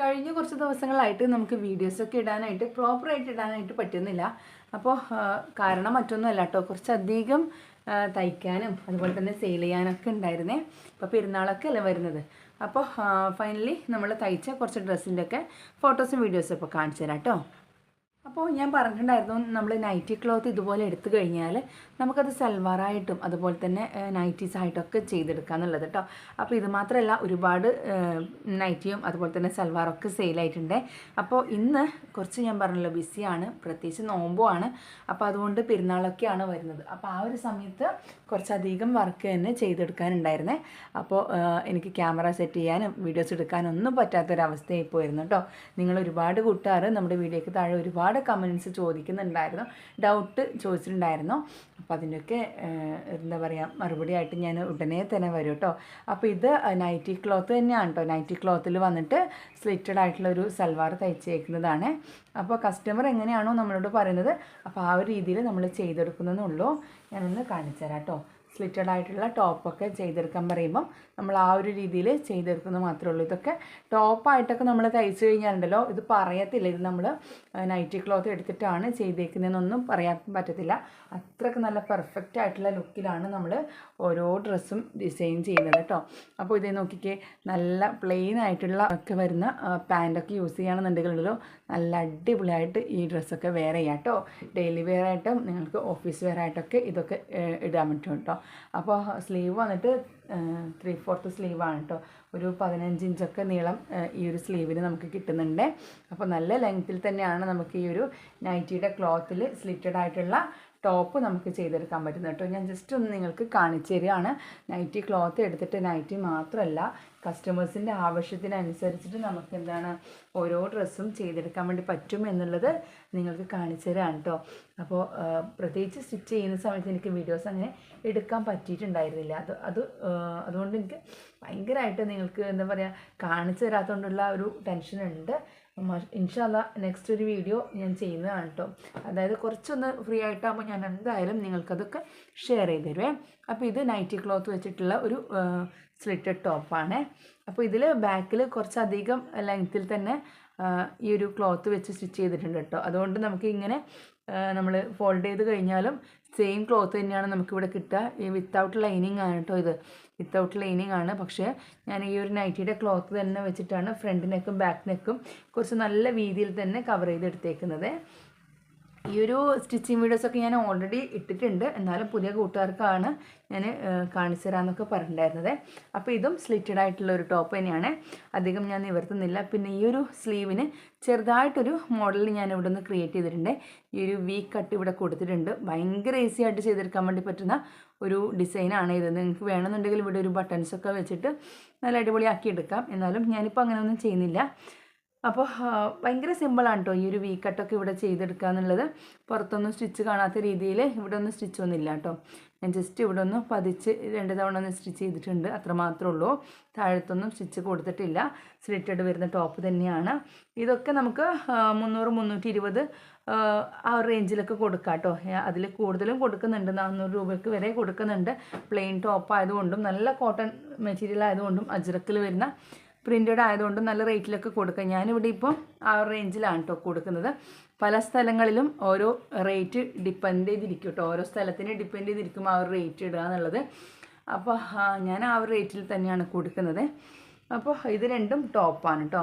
കഴിഞ്ഞ കുറച്ച് ദിവസങ്ങളായിട്ട് നമുക്ക് വീഡിയോസൊക്കെ ഇടാനായിട്ട് പ്രോപ്പറായിട്ട് ഇടാനായിട്ട് പറ്റുന്നില്ല. അപ്പോൾ കാരണം മറ്റൊന്നുമല്ല കേട്ടോ കുറച്ചധികം തയ്ക്കാനും അതുപോലെ തന്നെ സെയിൽ ചെയ്യാനൊക്കെ ഉണ്ടായിരുന്നേ. ഇപ്പോൾ പെരുന്നാളൊക്കെ അല്ലേ വരുന്നത്. അപ്പോൾ ഫൈനലി നമ്മൾ തയ്ച്ച കുറച്ച് ഡ്രസ്സിന്റെയൊക്കെ ഫോട്ടോസും വീഡിയോസും ഇപ്പോൾ കാണിച്ചു തരാം കേട്ടോ അപ്പോൾ ഞാൻ പറഞ്ഞിട്ടുണ്ടായിരുന്നു നമ്മൾ നൈറ്റി ക്ലോത്ത് ഇതുപോലെ എടുത്തു കഴിഞ്ഞാൽ നമുക്കത് സൽവാറായിട്ടും അതുപോലെ തന്നെ നൈറ്റീസ് ആയിട്ടൊക്കെ ചെയ്തെടുക്കുക എന്നുള്ളത് കേട്ടോ അപ്പോൾ ഇത് മാത്രമല്ല ഒരുപാട് നൈറ്റിയും അതുപോലെ തന്നെ സൽവാറൊക്കെ സെയിലായിട്ടുണ്ട് അപ്പോൾ ഇന്ന് കുറച്ച് ഞാൻ പറഞ്ഞല്ലോ ബിസിയാണ് പ്രത്യേകിച്ച് നോമ്പുമാണ് അപ്പോൾ അതുകൊണ്ട് പെരുന്നാളൊക്കെയാണ് വരുന്നത്. അപ്പോൾ ആ ഒരു സമയത്ത് കുറച്ചധികം വർക്ക് തന്നെ ചെയ്തെടുക്കാനുണ്ടായിരുന്നേ. അപ്പോൾ എനിക്ക് ക്യാമറ സെറ്റ് ചെയ്യാനും വീഡിയോസ് എടുക്കാനും ഒന്നും പറ്റാത്തൊരവസ്ഥയായി പോയിരുന്നു കേട്ടോ നിങ്ങൾ ഒരുപാട് കൂട്ടുകാർ നമ്മുടെ വീഡിയോയ്ക്ക് താഴെ ഒരുപാട് കമൻസ് ചോദിക്കുന്നുണ്ടായിരുന്നു. ഡൗട്ട് ചോദിച്ചിട്ടുണ്ടായിരുന്നു. അപ്പോൾ അതിന്റെയൊക്കെ എന്താ പറയുക മറുപടി ആയിട്ട് ഞാൻ ഉടനെ തന്നെ വരും കേട്ടോ അപ്പോൾ ഇത് നൈറ്റി ക്ലോത്ത് തന്നെയാണ് കേട്ടോ നൈറ്റി ക്ലോത്തിൽ വന്നിട്ട് സ്ലിറ്റഡ് ആയിട്ടുള്ള ഒരു സൽവാർ തയ്ച്ചേക്കുന്നതാണ്. അപ്പോൾ കസ്റ്റമർ എങ്ങനെയാണോ നമ്മളോട് പറയുന്നത് അപ്പോൾ ആ ഒരു രീതിയിൽ നമ്മൾ ചെയ്തെടുക്കുന്നതെന്നുള്ളൂ. ഞാനൊന്ന് കാണിച്ചു തരാം കേട്ടോ സ്ലിറ്റഡ് ആയിട്ടുള്ള ടോപ്പൊക്കെ ചെയ്തെടുക്കാൻ പറയുമ്പം നമ്മൾ ആ ഒരു രീതിയിൽ ചെയ്തെടുക്കുന്നത് മാത്രമേ ഉള്ളൂ. ഇതൊക്കെ ടോപ്പായിട്ടൊക്കെ നമ്മൾ തയ്ച്ചു കഴിഞ്ഞാലുണ്ടല്ലോ ഇത് പറയത്തില്ല. ഇത് നമ്മൾ നൈറ്റി ക്ലോത്ത് എടുത്തിട്ടാണ് ചെയ്തേക്കുന്നതെന്നൊന്നും പറയാൻ പറ്റത്തില്ല. അത്രയ്ക്ക് നല്ല പെർഫെക്റ്റ് ആയിട്ടുള്ള ലുക്കിലാണ് നമ്മൾ ഓരോ ഡ്രസ്സും ഡിസൈൻ ചെയ്യുന്നത് കേട്ടോ. അപ്പോൾ ഇതേ നോക്കിക്കേ നല്ല പ്ലെയിൻ ആയിട്ടുള്ള ഒക്കെ വരുന്ന പാന്റൊക്കെ യൂസ് ചെയ്യുകയാണെന്നുണ്ടെങ്കിലോ നല്ല അടിപൊളിയായിട്ട് ഈ ഡ്രസ്സൊക്കെ വെയർ ചെയ്യാം കേട്ടോ. ഡെയിലി വെയർ ആയിട്ടും നിങ്ങൾക്ക് ഓഫീസ് വെയർ ആയിട്ടൊക്കെ ഇതൊക്കെ ഇടാൻ പറ്റും കേട്ടോ. അപ്പോൾ സ്ലീവ് വന്നിട്ട് ത്രീ ഫോർത്ത് സ്ലീവാണ് കേട്ടോ ഒരു പതിനഞ്ച് ഇഞ്ചൊക്കെ നീളം ഈ ഒരു സ്ലീവിന് നമുക്ക് കിട്ടുന്നുണ്ട്. അപ്പോൾ നല്ല ലെങ്ത്തിൽ തന്നെയാണ് നമുക്ക് ഈ ഒരു നൈറ്റിയുടെ ക്ലോത്തിൽ സ്ലിറ്റഡ് ആയിട്ടുള്ള ടോപ്പ് നമുക്ക് ചെയ്തെടുക്കാൻ പറ്റുന്നത് കേട്ടോ ഞാൻ ജസ്റ്റ് ഒന്ന് നിങ്ങൾക്ക് കാണിച്ചു തരികയാണ്. നൈറ്റി ക്ലോത്ത് എടുത്തിട്ട് നൈറ്റി മാത്രമല്ല കസ്റ്റമേഴ്സിന്റെ ആവശ്യത്തിനനുസരിച്ചിട്ട് നമുക്ക് എന്താണ് ഓരോ ഡ്രസ്സും ചെയ്തെടുക്കാൻ വേണ്ടി പറ്റും എന്നുള്ളത് നിങ്ങൾക്ക് കാണിച്ചു തരാണ് കേട്ടോ അപ്പോൾ പ്രത്യേകിച്ച് സ്റ്റിച്ച് ചെയ്യുന്ന സമയത്ത് എനിക്ക് വീഡിയോസ് അങ്ങനെ എടുക്കാൻ പറ്റിയിട്ടുണ്ടായിരുന്നില്ല. അത് അത് അതുകൊണ്ട് എനിക്ക് ഭയങ്കരമായിട്ട് നിങ്ങൾക്ക് എന്താ പറയുക കാണിച്ചു തരാത്തതുകൊണ്ടുള്ള ഒരു ടെൻഷൻ ഉണ്ട് ഇൻഷാല്ല നെക്സ്റ്റ് ഒരു വീഡിയോ ഞാൻ ചെയ്യുന്നതാണ് കേട്ടോ അതായത് കുറച്ചൊന്ന് ഫ്രീ ആയിട്ടാകുമ്പോൾ ഞാൻ എന്തായാലും നിങ്ങൾക്കതൊക്കെ ഷെയർ ചെയ്ത് തരുവേ. അപ്പോൾ ഇത് നൈറ്റി ക്ലോത്ത് വെച്ചിട്ടുള്ള ഒരു സ്ലിറ്റഡ് ടോപ്പാണ് അപ്പോൾ ഇതിൽ ബാക്കിൽ കുറച്ചധികം ലെങ്ത്തിൽ തന്നെ ഈ ഒരു ക്ലോത്ത് വെച്ച് സ്റ്റിച്ച് ചെയ്തിട്ടുണ്ട് കേട്ടോ അതുകൊണ്ട് നമുക്ക് ഇങ്ങനെ നമ്മൾ ഫോൾഡ് ചെയ്ത് കഴിഞ്ഞാലും സെയിം ക്ലോത്ത് തന്നെയാണ് നമുക്കിവിടെ കിട്ടുക. ഈ വിത്തൗട്ട് ലൈനിങ് ആണ് കേട്ടോ ഇത്. വിത്തൗട്ട് ലൈനിങ് ആണ്. പക്ഷേ ഞാൻ ഈ ഒരു നൈറ്റിയുടെ ക്ലോത്ത് തന്നെ വെച്ചിട്ടാണ് ഫ്രണ്ട് നെക്കും ബാക്ക് നെക്കും കുറച്ച് നല്ല രീതിയിൽ തന്നെ കവർ ചെയ്തെടുത്തേക്കുന്നത്. ഈ ഒരു സ്റ്റിച്ചിങ് വീഡിയോസൊക്കെ ഞാൻ ഓൾറെഡി ഇട്ടിട്ടുണ്ട്. എന്നാലും പുതിയ കൂട്ടുകാർക്കാണ് ഞാൻ കാണിച്ചു തരാമെന്നൊക്കെ പറഞ്ഞിട്ടുണ്ടായിരുന്നത്. അപ്പോൾ ഇതും സ്ലിറ്റഡ് ആയിട്ടുള്ള ഒരു ടോപ്പ് തന്നെയാണ്. അധികം ഞാൻ നിവർത്തുന്നില്ല. പിന്നെ ഈ ഒരു സ്ലീവിന് ചെറുതായിട്ടൊരു മോഡൽ ഞാൻ ഇവിടെ നിന്ന് ക്രിയേറ്റ് ചെയ്തിട്ടുണ്ട്. ഈ ഒരു വി കട്ട് ഇവിടെ കൊടുത്തിട്ടുണ്ട്. ഭയങ്കര ഈസി ആയിട്ട് ചെയ്തെടുക്കാൻ വേണ്ടി പറ്റുന്ന ഒരു ഡിസൈനാണ് ഇത്. നിങ്ങൾക്ക് വേണമെന്നുണ്ടെങ്കിൽ ഇവിടെ ഒരു ബട്ടൺസൊക്കെ വെച്ചിട്ട് നല്ല അടിപൊളിയാക്കി എടുക്കാം. എന്നാലും ഞാനിപ്പോൾ അങ്ങനെയൊന്നും ചെയ്യുന്നില്ല. അപ്പോൾ ഭയങ്കര സിമ്പിളാണ് കേട്ടോ ഈ ഒരു വീ കട്ടൊക്കെ ഇവിടെ ചെയ്തെടുക്കുക എന്നുള്ളത്. പുറത്തൊന്നും സ്റ്റിച്ച് കാണാത്ത രീതിയിൽ ഇവിടെ ഒന്നും സ്റ്റിച്ച് ഒന്നുമില്ല കേട്ടോ ഞാൻ ജസ്റ്റ് ഇവിടെ ഒന്ന് പതിച്ച് രണ്ട് തവണ ഒന്ന് സ്റ്റിച്ച് ചെയ്തിട്ടുണ്ട്. അത്ര മാത്രമേ ഉള്ളൂ. താഴത്തൊന്നും സ്റ്റിച്ച് കൊടുത്തിട്ടില്ല. സ്ലിറ്റഡ് വരുന്ന ടോപ്പ് തന്നെയാണ്. ഇതൊക്കെ നമുക്ക് മുന്നൂറ് മുന്നൂറ്റി ഇരുപത് ആ റേഞ്ചിലൊക്കെ കൊടുക്കാം കേട്ടോ അതിൽ കൂടുതലും കൊടുക്കുന്നുണ്ട്. നാനൂറ് രൂപയ്ക്ക് വരെ കൊടുക്കുന്നുണ്ട്. പ്ലെയിൻ ടോപ്പ് ആയതുകൊണ്ടും നല്ല കോട്ടൺ മെറ്റീരിയൽ ആയതുകൊണ്ടും അജ്രക്കിൽ വരുന്ന പ്രിന്റഡ് ആയതുകൊണ്ട് നല്ല റേറ്റിലൊക്കെ കൊടുക്കാം. ഞാനിവിടെ ഇപ്പോൾ ആ റേഞ്ചിലാണ് കേട്ടോ കൊടുക്കുന്നത്. പല സ്ഥലങ്ങളിലും ഓരോ റേറ്റ് ഡിപ്പെൻഡ് ചെയ്തിരിക്കും കേട്ടോ ഓരോ സ്ഥലത്തിന് ഡിപ്പെൻഡ് ചെയ്തിരിക്കും ആ ഒരു റേറ്റ് ഇടുക എന്നുള്ളത്. അപ്പോൾ ഞാൻ ആ ഒരു റേറ്റിൽ തന്നെയാണ് കൊടുക്കുന്നത്. അപ്പോൾ ഇത് രണ്ടും ടോപ്പാണ് കേട്ടോ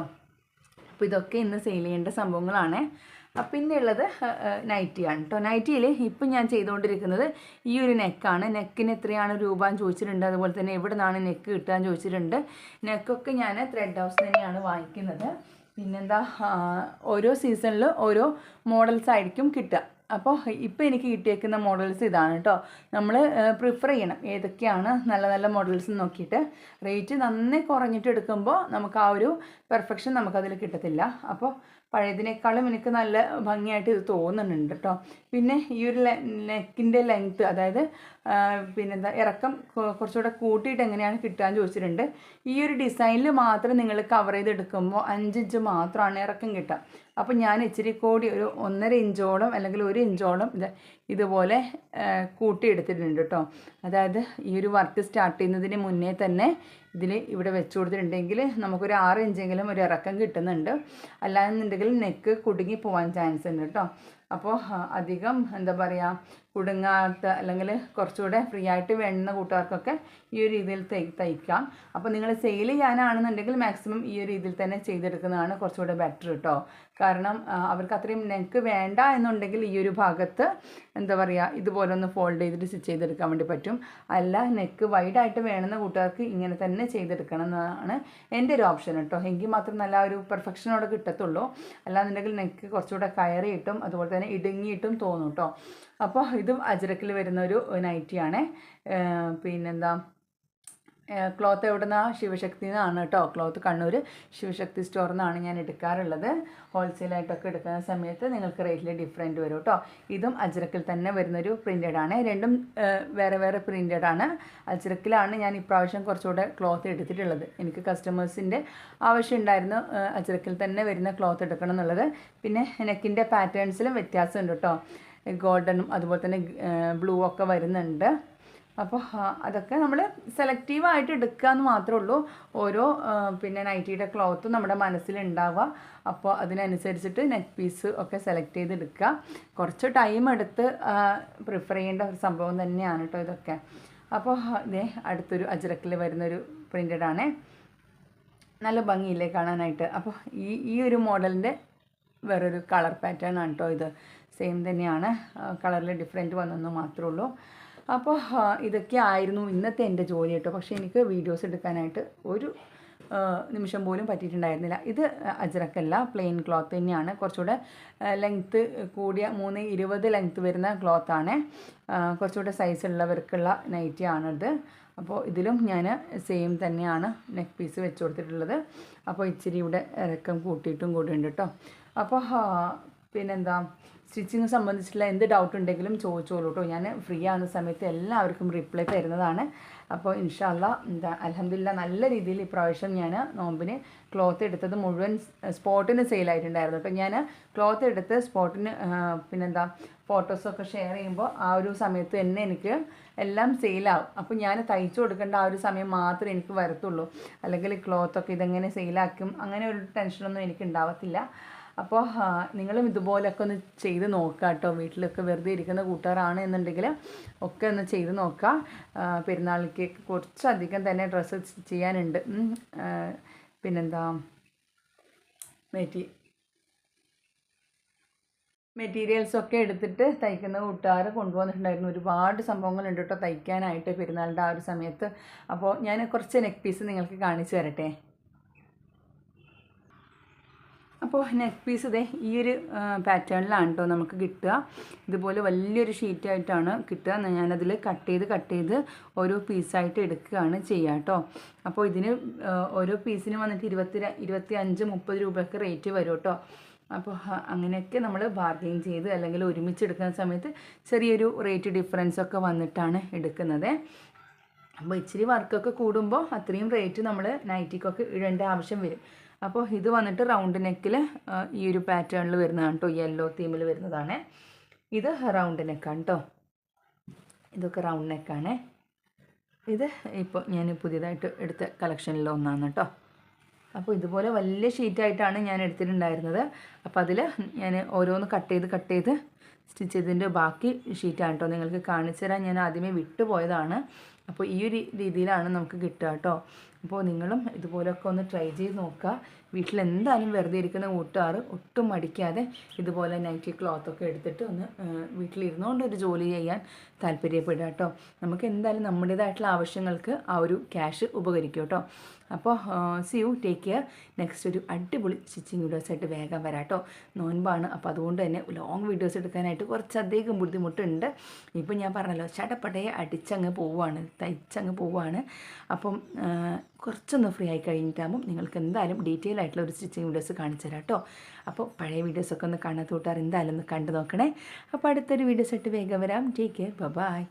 അപ്പോൾ ഇതൊക്കെ ഇന്ന് സെയിൽ ചെയ്യേണ്ട സംഭവങ്ങളാണ്. ആ, പിന്നെ ഉള്ളത് നൈറ്റിയാണ് കേട്ടോ നൈറ്റിയിൽ ഇപ്പം ഞാൻ ചെയ്തുകൊണ്ടിരിക്കുന്നത് ഈ ഒരു നെക്കാണ്. നെക്കിന് എത്രയാണ് രൂപ എന്ന് ചോദിച്ചിട്ടുണ്ട്. അതുപോലെ തന്നെ എവിടെ നിന്നാണ് നെക്ക് കിട്ടുക എന്ന് ചോദിച്ചിട്ടുണ്ട്. നെക്കൊക്കെ ഞാൻ ത്രെഡ് ഹൗസ് തന്നെയാണ് വാങ്ങിക്കുന്നത്. പിന്നെന്താ ഓരോ സീസണിൽ ഓരോ മോഡൽസ് ആയിരിക്കും കിട്ടുക. അപ്പോൾ ഇപ്പോൾ എനിക്ക് കിട്ടിയേക്കുന്ന മോഡൽസ് ഇതാണ് കേട്ടോ. നമ്മൾ പ്രിഫർ ചെയ്യണം. ഏതൊക്കെയാണ് നല്ല നല്ല മോഡൽസ് നോക്കിയിട്ട്. റേറ്റ് നന്നായി കുറഞ്ഞിട്ട് എടുക്കുമ്പോൾ നമുക്ക് ആ ഒരു പെർഫെക്ഷൻ നമുക്കതിൽ കിട്ടത്തില്ല. അപ്പോൾ പഴയതിനേക്കാളും എനിക്ക് നല്ല ഭംഗിയായിട്ട് ഇത് തോന്നുന്നുണ്ട് കേട്ടോ. പിന്നെ ഈ ഒരു നെക്കിന്റെ ലെങ്ത്ത് അതായത് പിന്നെന്താ ഇറക്കം കുറച്ചുകൂടെ കൂട്ടിയിട്ട് എങ്ങനെയാണ് കിട്ടാൻ ചോദിച്ചിട്ടുണ്ട്. ഈ ഒരു ഡിസൈനിൽ മാത്രം നിങ്ങൾ കവർ ചെയ്തെടുക്കുമ്പോൾ അഞ്ച് ഇഞ്ച് മാത്രമാണ് ഇറക്കം കിട്ടുക. അപ്പോൾ ഞാൻ ഇച്ചിരി കൂടി ഒരു ഒന്നര ഇഞ്ചോളം അല്ലെങ്കിൽ ഒരു ഇഞ്ചോളം ഇത് ഇതുപോലെ കൂട്ടിയെടുത്തിട്ടുണ്ട് കേട്ടോ. അതായത് ഈ ഒരു വർക്ക് സ്റ്റാർട്ട് ചെയ്യുന്നതിന് മുന്നേ തന്നെ ഇതിൽ ഇവിടെ വെച്ച് കൊടുത്തിട്ടുണ്ടെങ്കിൽ നമുക്കൊരു ആറ് ഇഞ്ചെങ്കിലും ഒരു ഇറക്കം കിട്ടുന്നുണ്ട്. അല്ലാന്നുണ്ടെങ്കിൽ നെക്ക് കുടുങ്ങി പോകാൻ ചാൻസ് ഉണ്ട് കേട്ടോ. അപ്പോൾ അധികം എന്താ പറയുക കുടുങ്ങാത്ത അല്ലെങ്കിൽ കുറച്ചുകൂടെ ഫ്രീ ആയിട്ട് വേണ്ടുന്ന കൂട്ടുകാർക്കൊക്കെ ഈ ഒരു രീതിയിൽ തയ്ക്കാം. അപ്പോൾ നിങ്ങൾ സെയിൽ ചെയ്യാനാണെന്നുണ്ടെങ്കിൽ മാക്സിമം ഈ ഒരു രീതിയിൽ തന്നെ ചെയ്തെടുക്കുന്നതാണ് കുറച്ചുകൂടെ ബെറ്റർ കേട്ടോ കാരണം അവർക്ക് അത്രയും നെക്ക് വേണ്ട എന്നുണ്ടെങ്കിൽ ഈ ഒരു ഭാഗത്ത് എന്താ പറയുക ഇതുപോലെ ഒന്ന് ഫോൾഡ് ചെയ്തിട്ട് സ്റ്റിച്ച് ചെയ്തെടുക്കാൻ വേണ്ടി പറ്റും. അല്ല നെക്ക് വൈഡായിട്ട് വേണമെന്ന കൂട്ടുകാർക്ക് ഇങ്ങനെ തന്നെ ചെയ്തെടുക്കണം എന്നതാണ് എന്റെ ഒരു ഓപ്ഷൻ കേട്ടോ എങ്കിൽ മാത്രം നല്ല ഒരു പെർഫെക്ഷനോടെ കിട്ടത്തുള്ളൂ. അല്ലാന്നുണ്ടെങ്കിൽ നെക്ക് കുറച്ചുകൂടെ കയറിയിട്ടും അതുപോലെ തന്നെ ഇടുങ്ങിയിട്ടും തോന്നും കേട്ടോ അപ്പോൾ ഇതും അജ്രക്കിൽ വരുന്ന ഒരു നൈറ്റിയാണ് പിന്നെന്താ? ക്ലോത്ത് എവിടെ നിന്നാണ് ശിവശക്തി നിന്നാണ് കേട്ടോ. ക്ലോത്ത് കണ്ണൂർ ശിവശക്തി സ്റ്റോറിൽ നിന്നാണ് ഞാൻ എടുക്കാറുള്ളത്. ഹോൾസെയിലായിട്ടൊക്കെ എടുക്കുന്ന സമയത്ത് നിങ്ങൾക്ക് റേറ്റിൽ ഡിഫറെന്റ് വരും കേട്ടോ. ഇതും അജ്രക്കിൽ തന്നെ വരുന്നൊരു ആണ് രണ്ടും വേറെ വേറെ ആണ് അജ്രക്കിലാണ് ഞാൻ ഇപ്രാവശ്യം കുറച്ചുകൂടെ ക്ലോത്ത് എടുത്തിട്ടുള്ളത്. എനിക്ക് കസ്റ്റമേഴ്സിന്റെ ആവശ്യം ഉണ്ടായിരുന്നു അജ്രക്കിൽ തന്നെ വരുന്ന ക്ലോത്ത് എടുക്കണം എന്നുള്ളത്. പിന്നെ നെക്കിന്റെ പാറ്റേൺസിലും വ്യത്യാസമുണ്ട് കേട്ടോ. ഗോൾഡനും അതുപോലെ തന്നെ ബ്ലൂ ഒക്കെ വരുന്നുണ്ട്. അപ്പോൾ അതൊക്കെ നമ്മൾ സെലക്റ്റീവായിട്ട് എടുക്കുക എന്ന് മാത്രമേ ഉള്ളൂ. ഓരോ പിന്നെ നൈറ്റിയുടെ ക്ലോത്തും നമ്മുടെ മനസ്സിലുണ്ടാവുക അപ്പോൾ അതിനനുസരിച്ചിട്ട് നെക്ക് പീസ് ഒക്കെ സെലക്ട് ചെയ്തെടുക്കുക കുറച്ച് ടൈം എടുത്ത് പ്രിഫർ ചെയ്യേണ്ട ഒരു സംഭവം തന്നെയാണ് കേട്ടോ ഇതൊക്കെ. അപ്പോൾ ഇതേ അടുത്തൊരു അജ്രക്കിൽ വരുന്നൊരു പ്രിന്റഡ് ആണേ. നല്ല ഭംഗിയില്ലേ കാണാനായിട്ട്. അപ്പോൾ ഈ ഈ ഒരു മോഡലിന്റെ വേറൊരു കളർ പാറ്റേൺ ആണ് കേട്ടോ ഇത്. സെയിം തന്നെയാണ്. കളറിൽ ഡിഫറെന്റ് വന്നെന്ന് മാത്രമേ ഉള്ളൂ അപ്പോൾ ഇതൊക്കെ ആയിരുന്നു ഇന്നത്തെ എന്റെ ജോലി കേട്ടോ. പക്ഷേ എനിക്ക് വീഡിയോസ് എടുക്കാനായിട്ട് ഒരു നിമിഷം പോലും പറ്റിയിട്ടുണ്ടായിരുന്നില്ല. ഇത് അജ്രക്കല്ല പ്ലെയിൻ ക്ലോത്ത് തന്നെയാണ്. കുറച്ചുകൂടെ ലെങ്ത്ത് കൂടിയ മൂന്ന് ഇരുപത് ലെങ്ത്ത് വരുന്ന ക്ലോത്താണ് കുറച്ചുകൂടെ സൈസ് ഉള്ളവർക്കുള്ള നൈറ്റി ആണിത്. അപ്പോൾ ഇതിലും ഞാൻ സെയിം തന്നെയാണ് നെക്ക് പീസ് വെച്ച് കൊടുത്തിട്ടുള്ളത്. അപ്പോൾ ഇച്ചിരി ഇവിടെ ഇറക്കം കൂട്ടിയിട്ടും കൂടിയുണ്ട് കേട്ടോ. അപ്പോൾ പിന്നെന്താ? സ്റ്റിച്ചിങ് സംബന്ധിച്ചിട്ടുള്ള എന്ത് ഡൗട്ട് ഉണ്ടെങ്കിലും ചോദിച്ചോളൂ കേട്ടോ ഞാൻ ഫ്രീ ആകുന്ന സമയത്ത് എല്ലാവർക്കും റിപ്ലൈ തരുന്നതാണ്. അപ്പോൾ ഇൻഷാല്ല എന്താ അലഹമില്ല നല്ല രീതിയിൽ ഇപ്രാവശ്യം ഞാൻ നോമ്പിന് ക്ലോത്ത് എടുത്തത് മുഴുവൻ സ്പോട്ടിന് സെയിലായിട്ടുണ്ടായിരുന്നു അപ്പോൾ ഞാൻ ക്ലോത്ത് എടുത്ത് സ്പോട്ടിന് പിന്നെന്താ ഫോട്ടോസൊക്കെ ഷെയർ ചെയ്യുമ്പോൾ ആ ഒരു സമയത്ത് തന്നെ എനിക്ക് എല്ലാം സെയിലാവും അപ്പോൾ ഞാൻ തയ്ച്ചു കൊടുക്കേണ്ട ആ ഒരു സമയം മാത്രമേ എനിക്ക് വരത്തുള്ളൂ. അല്ലെങ്കിൽ ക്ലോത്തൊക്കെ ഇതെങ്ങനെ സെയിലാക്കും അങ്ങനെ ഒരു ടെൻഷനൊന്നും എനിക്ക് ഉണ്ടാവത്തില്ല. അപ്പോൾ നിങ്ങളും ഇതുപോലൊക്കെ ഒന്ന് ചെയ്ത് നോക്കുക കേട്ടോ വീട്ടിലൊക്കെ വെറുതെ ഇരിക്കുന്ന കൂട്ടുകാരാണ് എന്നുണ്ടെങ്കിൽ ഒക്കെ ഒന്ന് ചെയ്ത് നോക്കുക പെരുന്നാളിലേക്ക് കുറച്ചധികം തന്നെ ഡ്രസ്സ് ചെയ്യാനുണ്ട്. പിന്നെന്താ? മെറ്റി മെറ്റീരിയൽസ് ഒക്കെ എടുത്തിട്ട് തയ്ക്കുന്ന കൂട്ടുകാർ കൊണ്ടുവന്നിട്ടുണ്ടായിരുന്നു. ഒരുപാട് സംഭവങ്ങളുണ്ട് കേട്ടോ തയ്ക്കാനായിട്ട് പെരുന്നാളിന്റെ ആ ഒരു സമയത്ത്. അപ്പോൾ ഞാൻ കുറച്ച് നെക്ക് പീസ് നിങ്ങൾക്ക് കാണിച്ചു തരട്ടെ? അപ്പോൾ നെക്ക് പീസ് ഇതേ ഈ ഒരു പാറ്റേണിലാണ് കേട്ടോ നമുക്ക് കിട്ടുക. ഇതുപോലെ വലിയൊരു ഷീറ്റായിട്ടാണ് കിട്ടുക. ഞാനതിൽ കട്ട് ചെയ്ത് കട്ട് ചെയ്ത് ഓരോ പീസായിട്ട് എടുക്കുകയാണ് ചെയ്യുക കേട്ടോ അപ്പോൾ ഇതിന് ഓരോ പീസിന് വന്നിട്ട് ഇരുപത്തി ഇരുപത്തി അഞ്ച് മുപ്പത് രൂപയൊക്കെ റേറ്റ് വരും കേട്ടോ അപ്പോൾ അങ്ങനെയൊക്കെ നമ്മൾ ബാർഗെയിൻ ചെയ്ത് അല്ലെങ്കിൽ ഒരുമിച്ച് എടുക്കുന്ന സമയത്ത് ചെറിയൊരു റേറ്റ് ഡിഫറൻസ് ഒക്കെ വന്നിട്ടാണ് എടുക്കുന്നത്. അപ്പോൾ ഇച്ചിരി വർക്കൊക്കെ കൂടുമ്പോൾ അത്രയും റേറ്റ് നമ്മൾ നൈറ്റിക്കൊക്കെ ഇടേണ്ട ആവശ്യം വരും. അപ്പോൾ ഇത് വന്നിട്ട് റൗണ്ട് നെക്കിൽ ഈ ഒരു പാറ്റേണിൽ വരുന്നതാണ് കേട്ടോ യെല്ലോ തീമിൽ വരുന്നതാണ്. ഇത് റൗണ്ട് നെക്കാണ് കേട്ടോ ഇതൊക്കെ റൗണ്ട് നെക്കാണ് ഇത് ഇപ്പോൾ ഞാൻ പുതിയതായിട്ട് എടുത്ത കളക്ഷനിലെ ഒന്നാണ് കേട്ടോ അപ്പോൾ ഇതുപോലെ വലിയ ഷീറ്റായിട്ടാണ് ഞാൻ എടുത്തിട്ടുണ്ടായിരുന്നത്. അപ്പോൾ അതിൽ ഞാൻ ഓരോന്ന് കട്ട് ചെയ്ത് കട്ട് ചെയ്ത് സ്റ്റിച്ച് ചെയ്തതിന്റെ ബാക്കി ഷീറ്റാണ് കേട്ടോ നിങ്ങൾക്ക് കാണിച്ചു തരാൻ ഞാൻ ആദ്യമേ വിട്ടുപോയതാണ്. അപ്പോൾ ഈ ഒരു രീതിയിലാണ് നമുക്ക് കിട്ടുക കേട്ടോ. അപ്പോൾ നിങ്ങളും ഇതുപോലൊക്കെ ഒന്ന് ട്രൈ ചെയ്ത് നോക്കുക. വീട്ടിൽ എന്തായാലും വെറുതെ ഇരിക്കുന്ന കൂട്ടുകാർ ഒട്ടും മടിക്കാതെ ഇതുപോലെ നൈറ്റി ക്ലോത്തൊക്കെ എടുത്തിട്ട് ഒന്ന് വീട്ടിലിരുന്നുകൊണ്ട് ഒരു ജോലി ചെയ്യാൻ താല്പര്യപ്പെടുക കേട്ടോ. നമുക്ക് എന്തായാലും നമ്മുടേതായിട്ടുള്ള ആവശ്യങ്ങൾക്ക് ആ ഒരു ക്യാഷ് ഉപകരിക്കും കേട്ടോ. അപ്പോൾ see you take care next ഒരു അടിപൊളി സ്റ്റിച്ചിങ് വീഡിയോസ് ആയിട്ട് വേഗം വരാട്ടോ. നോൻപാണ്. അപ്പോൾ അതുകൊണ്ട് തന്നെ ലോങ് വീഡിയോസ് എടുക്കാനായിട്ട് കുറച്ചധികം ബുദ്ധിമുട്ടുണ്ട്. ഇപ്പം ഞാൻ പറഞ്ഞല്ലോ ചടപ്പടയെ അടിച്ചങ്ങ് പോവുകയാണ് തയ്ച്ചങ്ങ് പോവുകയാണ് അപ്പം കുറച്ചൊന്ന് ഫ്രീ ആയി കഴിഞ്ഞിട്ടാകുമ്പോൾ നിങ്ങൾക്ക് എന്തായാലും ഡീറ്റെയിൽ ആയിട്ടുള്ള ഒരു സ്റ്റിച്ചിങ് വീഡിയോസ് കാണിച്ചു തരാം കേട്ടോ അപ്പോൾ പഴയ വീഡിയോസൊക്കെ ഒന്ന് കാണാത്ത കൂട്ടുകാർ എന്തായാലും ഒന്ന് കണ്ടു നോക്കണേ. അപ്പോൾ അടുത്തൊരു വീഡിയോസ് ആയിട്ട് വേഗം വരാം. Take care bye